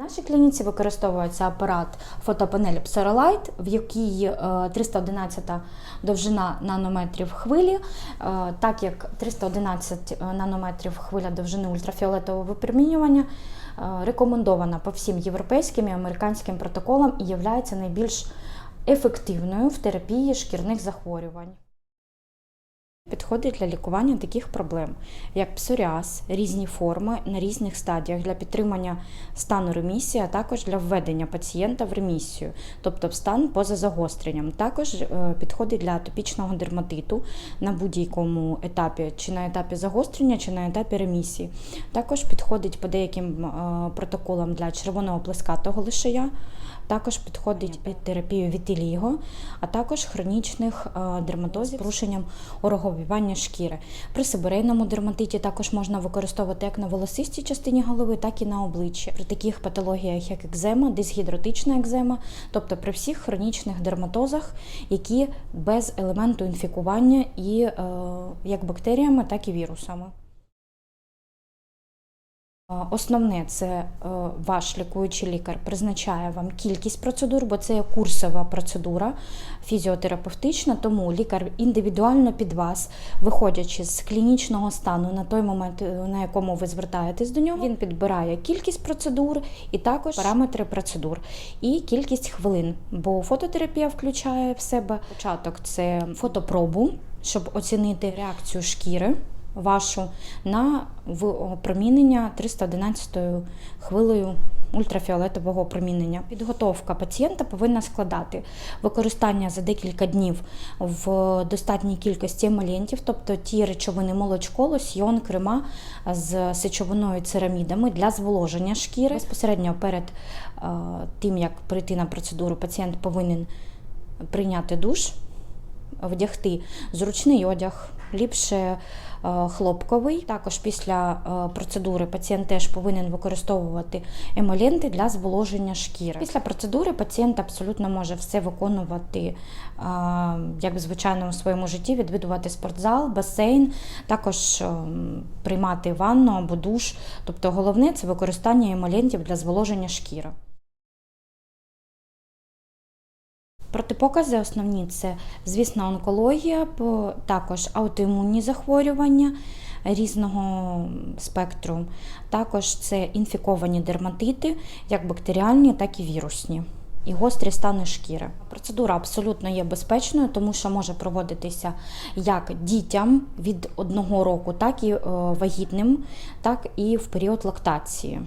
Нашій клініці використовується апарат фотопанель Pserolite, в якій е, 311 довжина нанометрів хвилі, е, так як 311 нанометрів хвиля довжини ультрафіолетового випромінювання е, рекомендована по всім європейським і американським протоколам і є найбільш ефективною в терапії шкірних захворювань. Підходить для лікування таких проблем, як псоріаз, різні форми на різних стадіях для підтримання стану ремісії, а також для введення пацієнта в ремісію, тобто в стан поза загостренням. Також е, підходить для атопічного дерматиту на будь-якому етапі, чи на етапі загострення, чи на етапі ремісії. Також підходить по деяким е, протоколам для червоного плескатого лишая. Також підходить під терапію вітиліго, а також хронічних е, дерматозів порушенням ороговівання шкіри. При сибирейному дерматиті також можна використовувати як на волосистій частині голови, так і на обличчі. При таких патологіях, як екзема, дисгідротична екзема, тобто при всіх хронічних дерматозах, які без елементу інфікування і е, як бактеріями, так і вірусами. Основне це е, ваш лікуючий лікар призначає вам кількість процедур, бо це є курсова процедура фізіотерапевтична, тому лікар індивідуально під вас, виходячи з клінічного стану на той момент, е, на якому ви звертаєтесь до нього, він підбирає кількість процедур і також параметри процедур і кількість хвилин. Бо фототерапія включає в себе початок це фотопробу, щоб оцінити реакцію шкіри вашу на опромінення 311 хвилею ультрафіолетового опромінення. Підготовка пацієнта повинна складати використання за декілька днів в достатній кількості емолентів, тобто ті речовини молочко, лосьйон, крема з сечовиною церамідами для зволоження шкіри. Безпосередньо перед е, тим, як прийти на процедуру, пацієнт повинен прийняти душ вдягти зручний одяг, ліпше е, хлопковий. Також після е, процедури пацієнт теж повинен використовувати емоленти для зволоження шкіри. Після процедури пацієнт абсолютно може все виконувати е, як в звичайному своєму житті, відвідувати спортзал, басейн, також приймати ванну або душ. Тобто головне це використання емолентів для зволоження шкіри. Протипокази основні це, звісно, онкологія, також аутоімунні захворювання різного спектру. Також це інфіковані дерматити, як бактеріальні, так і вірусні. І гострі стани шкіри. Процедура абсолютно є безпечною, тому що може проводитися як дітям від одного року, так і е, вагітним, так і в період лактації.